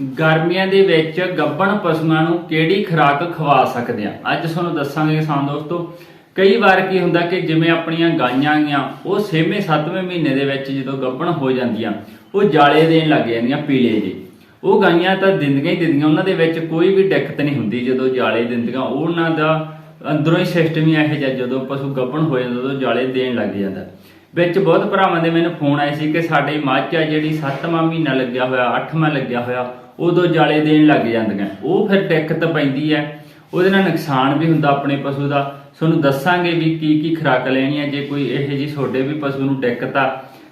ਗਰਮੀਆਂ ਦੇ ਵਿੱਚ ਗੱਬਣ ਪਸ਼ੂਆਂ ਨੂੰ ਕਿਹੜੀ ਖੁਰਾਕ ਖਵਾ ਸਕਦੇ ਆ? ਅੱਜ ਤੁਹਾਨੂੰ ਦੱਸਾਂਗੇ ਕਿਸਾਨ ਦੋਸਤੋ, ਕਈ ਵਾਰ ਕੀ ਹੁੰਦਾ ਕਿ ਜਿਵੇਂ ਆਪਣੀਆਂ ਗਾਈਆਂ ਗੀਆਂ ਉਹ 6ਵੇਂ 7ਵੇਂ ਮਹੀਨੇ ਦੇ ਵਿੱਚ ਜਦੋਂ ਗੱਬਣ ਹੋ ਜਾਂਦੀਆਂ, ਉਹ ਜਾਲੇ ਦੇਣ ਲੱਗ ਜਾਂਦੀਆਂ ਪੀਲੇ ਜੇ। ਉਹ ਗਾਈਆਂ ਤਾਂ ਦਿੰਦੀਆਂ ਹੀ ਦਿੰਦੀਆਂ, ਉਹਨਾਂ ਦੇ ਵਿੱਚ ਕੋਈ ਵੀ ਦਿੱਕਤ ਨਹੀਂ ਹੁੰਦੀ ਜਦੋਂ ਜਾਲੇ ਦਿੰਦੀਆਂ, ਉਹਨਾਂ ਦਾ ਅੰਦਰੋਂ ਹੀ ਸਿਸਟਮ ਹੀ ਇਹੋ ਜਿਹਾ, ਜਦੋਂ ਪਸ਼ੂ ਗੱਬਣ ਹੋ ਜਾਂਦਾ, ਉਦੋਂ ਜਾਲੇ ਦੇਣ ਲੱਗ ਜਾਂਦਾ। ਵਿੱਚ ਬਹੁਤ ਭਰਾਵਾਂ ਦੇ ਮੈਨੂੰ ਫੋਨ ਆਏ ਸੀ ਕਿ ਸਾਡੇ ਮੱਝ ਆ ਜਿਹੜੀ 7ਵਾਂ ਮਹੀਨਾ ਲੱਗਿਆ ਹੋਇਆ 8ਵਾਂ ਲੱਗਿਆ ਹੋਇਆ, ਉਦੋਂ ਜਾਲੇ ਦੇਣ ਲੱਗ ਜਾਂਦੀਆਂ। ਉਹ ਫਿਰ ਦਿੱਕਤ ਪੈਂਦੀ ਹੈ। ਉਹਦੇ ਨਾਲ ਨੁਕਸਾਨ ਵੀ ਹੁੰਦਾ ਆਪਣੇ ਪਸ਼ੂ ਦਾ। ਤੁਹਾਨੂੰ ਦੱਸਾਂਗੇ ਵੀ ਕੀ ਕੀ ਖੁਰਾਕ ਲੈਣੀ ਹੈ। ਜੇ ਕੋਈ ਇਹੋ ਜੀ ਤੁਹਾਡੇ ਵੀ ਪਸ਼ੂ ਨੂੰ ਦਿੱਕਤ ਆ,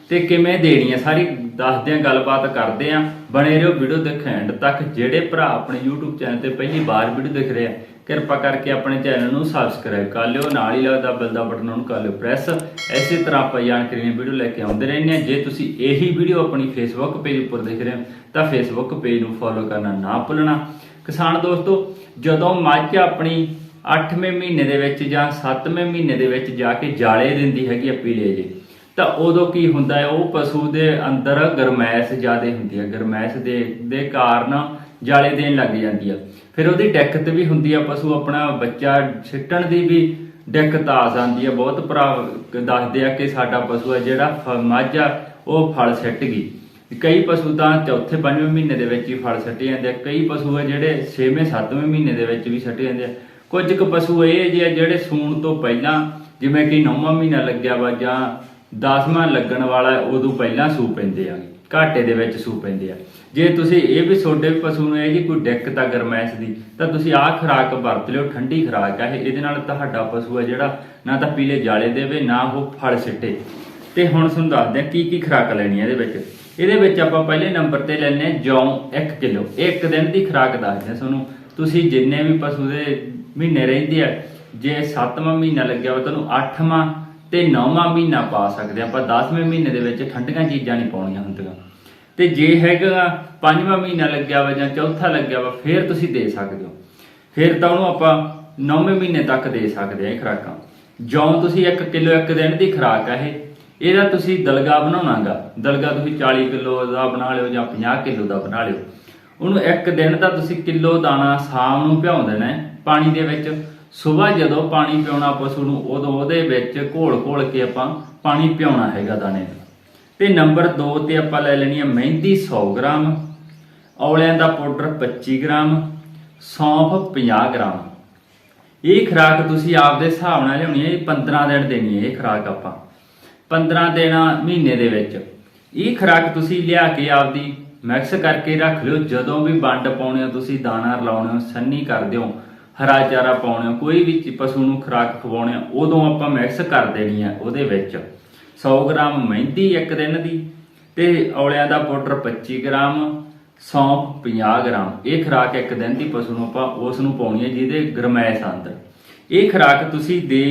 ਤੇ ਕਿਵੇਂ ਦੇਣੀ ਆ ਸਾਰੀ ਦੱਸਦੇ ਆ ਗੱਲਬਾਤ ਕਰਦੇ ਆ ਬਣੇ ਰਹੋ ਵੀਡੀਓ ਦੇਖਣ ਐਂਡ ਤੱਕ। ਜਿਹੜੇ ਭਰਾ ਆਪਣੇ YouTube ਚੈਨਲ ਤੇ ਪਹਿਲੀ ਵਾਰ ਵੀਡੀਓ ਦੇਖ ਰਹੇ ਆ ਕਿਰਪਾ ਕਰਕੇ ਆਪਣੇ ਚੈਨਲ ਨੂੰ ਸਬਸਕ੍ਰਾਈਬ ਕਰ ਲਿਓ, ਨਾਲ ਹੀ ਲੱਗਦਾ ਬੈਲ ਦਾ ਬਟਨ ਉਹਨੂੰ ਕਰ ਲਿਓ ਪ੍ਰੈਸ ਐਸੇ ਤਰ੍ਹਾਂ ਆਪਾਂ ਜਾਣਕਾਰੀ ਦੀਆਂ ਵੀਡੀਓ ਲੈ ਕੇ ਆਉਂਦੇ ਰਹਿੰਦੇ ਹਾਂ। ਜੇ ਤੁਸੀਂ ਇਹੀ ਵੀਡੀਓ ਆਪਣੀ ਫੇਸਬੁੱਕ ਪੇਜ ਉੱਪਰ ਦੇਖ ਰਹੇ ਹੋ, ਤਾਂ ਫੇਸਬੁੱਕ ਪੇਜ ਨੂੰ ਫੋਲੋ ਕਰਨਾ ਨਾ ਭੁੱਲਣਾ। ਕਿਸਾਨ ਦੋਸਤੋ, ਜਦੋਂ ਮੱਝ ਆਪਣੀ 8ਵੇਂ ਮਹੀਨੇ ਦੇ ਵਿੱਚ ਜਾਂ 7ਵੇਂ ਮਹੀਨੇ ਦੇ ਵਿੱਚ ਜਾ ਕੇ ਜਾਲੇ ਦਿੰਦੀ ਹੈਗੀ ਆ ਪੀਲੇ ਜੇ, ਤਾਂ ਉਦੋਂ ਕੀ ਹੁੰਦਾ ਹੈ? ਉਹ ਪਸ਼ੂ ਦੇ ਅੰਦਰ ਗਰਮੈਸ਼ ਜ਼ਿਆਦਾ ਹੁੰਦੀ ਹੈ। ਗਰਮੈਸ਼ ਦੇ ਦੇ ਕਾਰਨ ਜਾਲੇ ਦੇਣ ਲੱਗ ਜਾਂਦੀ ਆ। ਫਿਰ ਉਹਦੀ ਦਿੱਕਤ ਵੀ ਹੁੰਦੀ ਆ, ਪਸ਼ੂ ਆਪਣਾ ਬੱਚਾ ਛਿੱਟਣ ਦੀ ਵੀ ਦਿੱਕਤ ਆ ਜਾਂਦੀ ਆ। ਬਹੁਤ ਭਰਾ ਦੱਸਦੇ ਆ ਕਿ ਸਾਡਾ ਪਸ਼ੂ ਆ ਜਿਹੜਾ ਫ- ਮੱਝ ਆ, ਉਹ ਫਲ ਸਿੱਟ ਗਈ। ਕਈ ਪਸ਼ੂ ਤਾਂ ਚੌਥੇ, ਪੰਜਵੇਂ ਮਹੀਨੇ ਦੇ ਵਿੱਚ ਹੀ ਫਲ ਸੱਟੇ ਜਾਂਦੇ ਆ। ਕਈ ਪਸ਼ੂ ਆ ਜਿਹੜੇ 6ਵੇਂ 7ਵੇਂ ਮਹੀਨੇ ਦੇ ਵਿੱਚ ਵੀ ਸੱਟੇ ਜਾਂਦੇ ਆ। ਕੁਝ ਕੁ ਪਸ਼ੂ ਇਹ ਜਿਹੇ ਆ ਜਿਹੜੇ ਸੂਣ ਤੋਂ ਪਹਿਲਾਂ, ਜਿਵੇਂ ਕਿ 9ਵਾਂ ਮਹੀਨਾ ਲੱਗਿਆ ਵਾ ਜਾਂ 10ਵਾਂ ਲੱਗਣ ਵਾਲਾ, ਉਦੋਂ ਪਹਿਲਾਂ ਸੂ ਪੈਂਦੇ ਆ। ਘਾਟੇ ਦੇ ਵਿੱਚ ਸੂ ਪੈਂਦੇ ਆ। ਜੇ ਤੁਸੀਂ ਇਹ ਵੀ ਤੁਹਾਡੇ ਪਸ਼ੂ ਨੂੰ ਇਹ ਜੀ ਕੋਈ ਦਿੱਕਤ ਆ ਗਰਮੈਸ਼ ਦੀ, ਤਾਂ ਤੁਸੀਂ ਆਹ ਖੁਰਾਕ ਵਰਤ ਲਿਓ, ਠੰਡੀ ਖੁਰਾਕ ਆ ਇਹ। ਇਹਦੇ ਨਾਲ ਤੁਹਾਡਾ ਪਸ਼ੂ ਆ ਜਿਹੜਾ ਨਾ ਤਾਂ ਪੀਲੇ ਜਾਲੇ ਦੇਵੇ, ਨਾ ਉਹ ਫਲ ਸਿੱਟੇ। ਤੇ ਹੁਣ ਤੁਹਾਨੂੰ ਦੱਸਦੇ ਆ ਕੀ ਕੀ ਖੁਰਾਕ ਲੈਣੀ ਹੈ ਇਹਦੇ ਵਿੱਚ। ਇਹਦੇ ਵਿੱਚ ਆਪਾਂ ਪਹਿਲੇ ਨੰਬਰ ਤੇ ਲੈਣੇ ਜੌਂ 1 ਕਿਲੋ। ਇੱਕ ਦਿਨ ਦੀ ਖੁਰਾਕ ਦੱਸਦੇ ਆ ਤੁਹਾਨੂੰ। ਤੁਸੀਂ ਜਿੰਨੇ ਵੀ ਪਸ਼ੂ ਦੇ ਮਹੀਨੇ ਰਹਿੰਦੇ ਆ, ਜੇ 7ਵਾਂ ਮਹੀਨਾ ਲੱਗਿਆ ਹੋਵੇ ਤੁਹਾਨੂੰ 8ਵਾਂ ਤੇ 9ਵਾਂ ਮਹੀਨਾ ਪਾ ਸਕਦੇ ਆ। ਆਪਾਂ 10ਵੇਂ ਮਹੀਨੇ ਦੇ ਵਿੱਚ ਠੰਡੀਆਂ ਚੀਜ਼ਾਂ ਨਹੀਂ ਪਾਉਣੀਆਂ ਹੁੰਦੀਆਂ। ਤੇ ਜੇ ਹੈਗਾ ਪੰਜਵਾਂ ਮਹੀਨਾ ਲੱਗਿਆ ਵਾ ਜਾਂ ਚੌਥਾ ਲੱਗਿਆ ਵਾ, ਫਿਰ ਤੁਸੀਂ ਦੇ ਸਕਦੇ ਹੋ। ਫਿਰ ਤਾਂ ਉਹਨੂੰ ਆਪਾਂ 9ਵੇਂ ਮਹੀਨੇ ਤੱਕ ਦੇ ਸਕਦੇ ਆ ਇਹ ਖੁਰਾਕਾਂ। ਜੌਂ ਤੁਸੀਂ 1 ਕਿਲੋ ਇੱਕ ਦਿਨ ਦੀ ਖੁਰਾਕ ਆ ਇਹ, ਇਹਦਾ ਤੁਸੀਂ ਦਲਗਾ ਬਣਾਉਣਾਗਾ। ਦਲਗਾ ਤੁਸੀਂ 40 ਕਿਲੋ ਦਾ ਬਣਾ ਲਿਓ ਜਾਂ 50 ਕਿਲੋ ਦਾ ਬਣਾ ਲਿਓ। ਉਹਨੂੰ ਇੱਕ ਦਿਨ ਦਾ ਤੁਸੀਂ ਕਿਲੋ ਦਾਣਾ ਸ਼ਾਮ ਨੂੰ ਭਿਉਂ ਦੇਣਾ ਹੈ ਪਾਣੀ ਦੇ ਵਿੱਚ। ਸਵੇਰ ਜਦੋਂ ਪਾਣੀ ਪਿਉਣਾ ਪਸ਼ੂ ਨੂੰ ਉਦੋਂ ਉਹਦੇ ਵਿੱਚ ਘੋਲ-ਘੋਲ ਕੇ ਆਪਾਂ ਪਾਣੀ ਪਿਉਣਾ ਹੈਗਾ ਦਾਣੇ ਦਾ ਤੇ ਨੰਬਰ 2 ਤੇ ਆਪਾਂ ਲੈ ਲੈਣੀ ਹੈ ਮਹਿੰਦੀ 100 ਗ੍ਰਾਮ, ਔਲਿਆਂ ਦਾ ਪਾਊਡਰ 25 ਗ੍ਰਾਮ, ਸੌਂਫ 50 ਗ੍ਰਾਮ। ਇਹ ਖੁਰਾਕ ਤੁਸੀਂ ਆਪਦੇ ਹਿਸਾਬ ਨਾਲ ਲਿਆਉਣੀ ਹੈ, ਇਹ 15 ਦਿਨ ਦੇਣੀ ਹੈ, ਇਹ ਖੁਰਾਕ ਆਪਾਂ। 15 ਦਿਨ, ਮਹੀਨੇ ਦੇ ਵਿੱਚ। ਇਹ ਖੁਰਾਕ ਤੁਸੀਂ ਲਿਆ ਕੇ ਆਪਦੀ ਮਿਕਸ ਕਰਕੇ ਰੱਖ ਲਿਓ। ਜਦੋਂ ਵੀ ਵੰਡ ਪਾਉਣੇ ਹੋ, ਤੁਸੀਂ ਦਾਣਾ ਰਲਾਉਣੇ ਹੋ, ਸੰਨੀ ਕਰ ਦਿਓ ਹਰਾ ਚਾਰਾ ਪਾਉਣੇ ਹੋ, ਕੋਈ ਵੀ ਪਸ਼ੂ ਨੂੰ ਖੁਰਾਕ ਖਵਾਉਣੇ ਹੋ, ਉਦੋਂ ਆਪਾਂ ਮਿਕਸ ਕਰ ਦੇਣੀ ਹੈ ਉਹਦੇ ਵਿੱਚ। 100 ਗ੍ਰਾਮ ਮਹਿੰਦੀ ਇੱਕ ਦਿਨ ਦੀ ਤੇ ਔਲਿਆਂ ਦਾ ਪਾਊਡਰ 25 ਗ੍ਰਾਮ, ਸੌਂਫ 50 ਗ੍ਰਾਮ। ਇਹ ਖੁਰਾਕ ਇੱਕ ਦਿਨ ਦੀ ਪਸ਼ੂ ਨੂੰ ਆਪਾਂ ਉਸ ਨੂੰ ਪਾਉਣੀ ਹੈ ਜਿਹਦੇ ਗਰਮੈਸ਼ ਅੰਦਰ। ਇਹ ਖੁਰਾਕ ਤੁਸੀਂ ਦੇ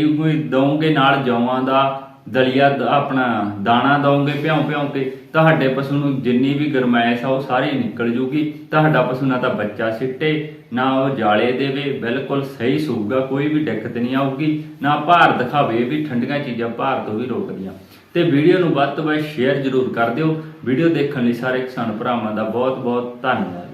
ਦੋਗੇ ਨਾਲ ਜੌਆਂ ਦਾ ਦਲੀਆ, ਦ- ਆਪਣਾ ਦਾਣਾ ਦੋਗੇ ਭਿਉਂ ਭਿਉਂ ਕੇ, ਤੁਹਾਡੇ ਪਸ਼ੂ ਨੂੰ ਜਿੰਨੀ ਵੀ ਗਰਮਾਇਸ਼ ਆ ਉਹ ਸਾਰੀ ਨਿਕਲ ਜੂਗੀ। ਤੁਹਾਡਾ ਪਸ਼ੂ ਨਾ ਤਾਂ ਬੱਚਾ ਸਿੱਟੇ, ਨਾ ਉਹ ਜਾਲੇ ਦੇਵੇ, ਬਿਲਕੁਲ ਸਹੀ ਸੂਗਾ, ਕੋਈ ਵੀ ਦਿੱਕਤ ਨਹੀਂ ਆਊਗੀ। ਨਾ ਭਾਰ ਦਿਖਾਵੇ ਵੀ ਠੰਡੀਆਂ ਚੀਜ਼ਾਂ ਭਾਰ ਤੋਂ ਵੀ ਰੋਕਦੀਆਂ। ਤੇ ਵੀਡੀਓ ਨੂੰ ਵੱਧ ਤੋਂ ਵੱਧ ਸ਼ੇਅਰ ਜ਼ਰੂਰ ਕਰ ਦਿਓ। ਵੀਡੀਓ ਦੇਖਣ ਲਈ ਸਾਰੇ ਕਿਸਾਨ ਭਰਾਵਾਂ ਦਾ ਬਹੁਤ ਬਹੁਤ ਧੰਨਵਾਦ।